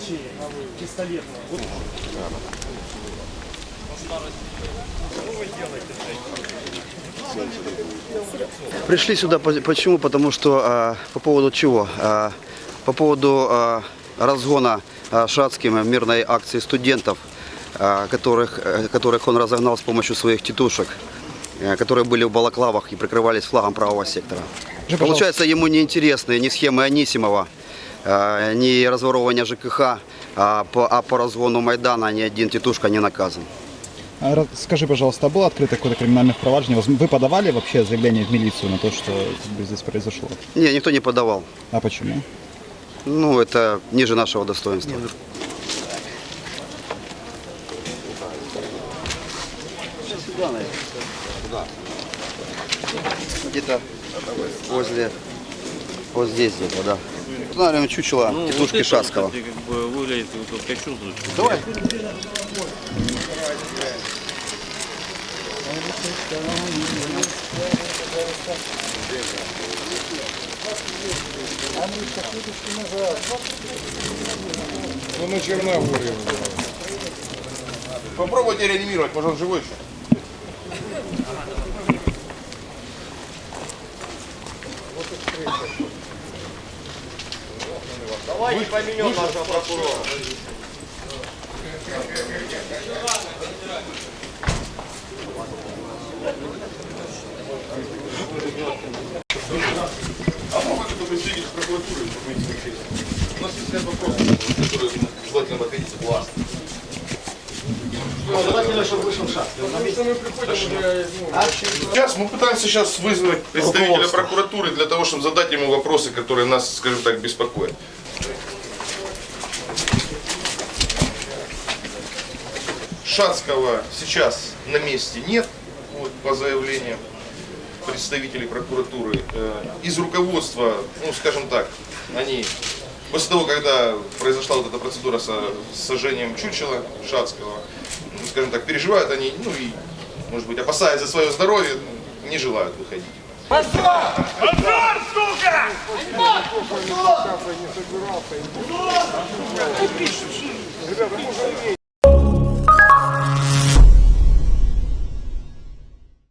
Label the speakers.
Speaker 1: ключей пистолетные. Вот
Speaker 2: Пришли сюда по- почему? Потому что а, по поводу чего? А, по поводу а, разгона а, Шацким мирной акции студентов, а, которых, э, которых он разогнал с помощью своих тетушек, э, которые были в балаклавах и прикрывались флагом правого сектора. Получается, ему не интересны ни схемы Анисимова, а, ни разворовывания ЖКХ, а по, а по разгону Майдана ни один тетушка не наказан.
Speaker 3: А Скажи, пожалуйста, а было открыто какое-то криминальное впроваджение? Воз- Вы подавали вообще заявление в милицию на то, что здесь произошло?
Speaker 2: Не, никто не подавал.
Speaker 3: А почему?
Speaker 2: Ну, это ниже нашего достоинства. Куда? Где-то возле, вот здесь где-то, да. Наверное, чучело
Speaker 4: Ну,
Speaker 2: тетушки
Speaker 4: вот это,
Speaker 2: Шацкого.
Speaker 4: кстати, как бы выглядит вот, как чувствуешь.
Speaker 2: Давай.
Speaker 5: Ну, на Черногории.
Speaker 6: Попробуйте реанимировать, может он живой еще. А могут это представитель прокуратуры, чтобы мы не? У нас есть ряд вопросов, которые ну, желательно ответить властно. Сейчас мы пытаемся сейчас вызвать представителя прокуратуры для того, чтобы задать ему вопросы, которые нас, скажем так, беспокоят. Шацкого сейчас на месте нет, вот, по заявлениям представителей прокуратуры. Э, Из руководства, ну, скажем так, они после того, когда произошла вот эта процедура со с сожжением чучела Шацкого, ну, скажем так, переживают они, ну и, может быть, опасаясь за свое здоровье, не желают выходить завтра не собирался. Ребята, можно